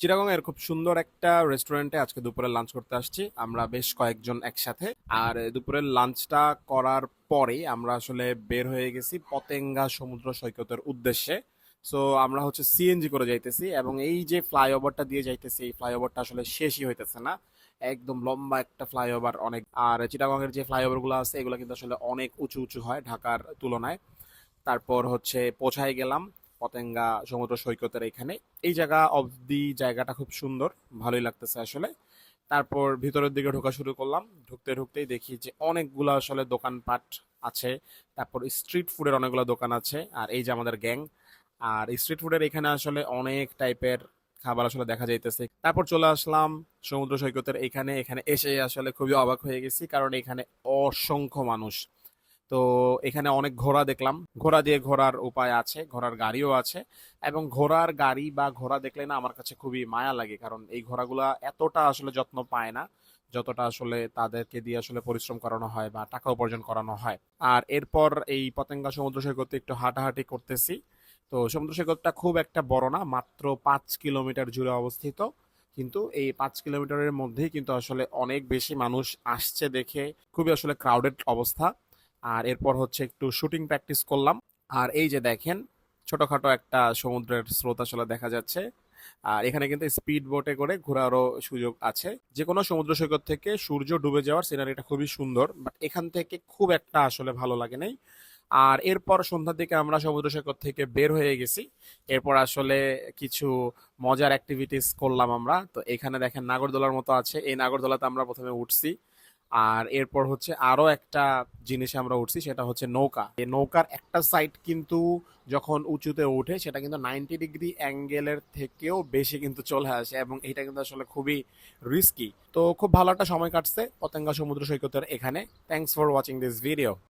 চিটাগং এর খুব সুন্দর একটা রেস্টুরেন্টে আজকে দুপুরে লাঞ্চ করতে আসছি। আমরা বেশ কয়েকজন একসাথে। আর দুপুরের লাঞ্চটা করার পরে আমরা আসলে বের হয়ে গেছি পতেঙ্গা সমুদ্র সৈকতের উদ্দেশ্যে। সো আমরা হচ্ছে সিএনজি করে যাইতেছি এবং এই যে ফ্লাইওভারটা দিয়ে যাইতেছি, এই ফ্লাইওভারটা আসলে শেষই হইতেছে না। একদম লম্বা একটা ফ্লাইওভার অনেক। আর চিটাগং এর যে ফ্লাইওভারগুলো আছে, এগুলো কিন্তু আসলে অনেক উঁচু উঁচু হয় ঢাকার তুলনায়। তারপর হচ্ছে পৌঁছায় গেলাম। পতেঙ্গা সমুদ্র সৈকতের এখানে। এই জায়গা অবধি জায়গাটা খুব সুন্দর, ভালোই লাগতেছে আসলে। তারপর ভিতরের দিকে ঢোকা শুরু করলাম। ঢুকতে ঢুকতেই দেখি যে অনেকগুলো আসলে দোকানপাট আছে। তারপর স্ট্রিট ফুডের অনেকগুলো দোকান আছে, আর এই যে আমাদের গ্যাং। আর স্ট্রিট ফুডের এখানে আসলে অনেক টাইপের খাবার আসলে দেখা যাইতেছে। তারপর চলে আসলাম সমুদ্র সৈকতের এখানে। এখানে এসে আসলে খুবই অবাক হয়ে গেছি, কারণ এখানে অসংখ্য মানুষ তো এখানে অনেক ঘোড়া দেখলাম। ঘোড়া দিয়ে ঘোরার উপায় আছে, ঘোড়ার গাড়িও আছে এবং ঘোড়ার গাড়ি বা ঘোড়া দেখলে না আমার কাছে খুবই মায়া লাগে কারণ এই ঘোড়াগুলা এতটা আসলে যত্ন পায় না, যতটা আসলে তাদেরকে দিয়ে আসলে পরিশ্রম করানো হয় বা টাকা উপার্জন করানো হয়। আর এরপর এই পতেঙ্গা সমুদ্র সৈকতে একটু হাঁটাহাঁটি করতেছি। তো সমুদ্র সৈকতটা খুব একটা বড় না, মাত্র পাঁচ কিলোমিটার জুড়ে অবস্থিত। কিন্তু এই পাঁচ কিলোমিটারের মধ্যেই কিন্তু আসলে অনেক বেশি মানুষ আসছে দেখে খুবই আসলে ক্রাউডেড অবস্থা। আর এরপর হচ্ছে একটু শুটিং প্র্যাকটিস করলাম। আর এই যে দেখেন, ছোটখাটো একটা সমুদ্রের স্রোত আসলে দেখা যাচ্ছে। আর এখানে কিন্তু স্পিড বোটে করে ঘোরারও সুযোগ আছে। যে কোনো সমুদ্র সৈকত থেকে সূর্য ডুবে যাওয়ার সিনারিটা খুবই সুন্দর বাট এখান থেকে খুব একটা আসলে ভালো লাগে নাই। আর এরপর সন্ধ্যার দিকে আমরা সমুদ্র সৈকত থেকে বের হয়ে গেছি। এরপর আসলে কিছু মজার অ্যাক্টিভিটিস করলাম আমরা। তো এখানে দেখেন নাগরদোলার মতো আছে। এই নাগরদোলাতে আমরা প্রথমে উঠছি। আর এরপর হচ্ছে আরও একটা জিনিসে আমরা উঠছি, সেটা হচ্ছে নৌকা। এই নৌকার একটা সাইড কিন্তু যখন উঁচুতে উঠে সেটা কিন্তু নাইনটি ডিগ্রি অ্যাঙ্গেলের থেকেও বেশি কিন্তু চলে আসে এবং এটা কিন্তু আসলে খুবই রিস্কি তো খুব ভালো একটা সময় কাটছে পতেঙ্গা সমুদ্র সৈকতের এখানে। Thanks for watching this video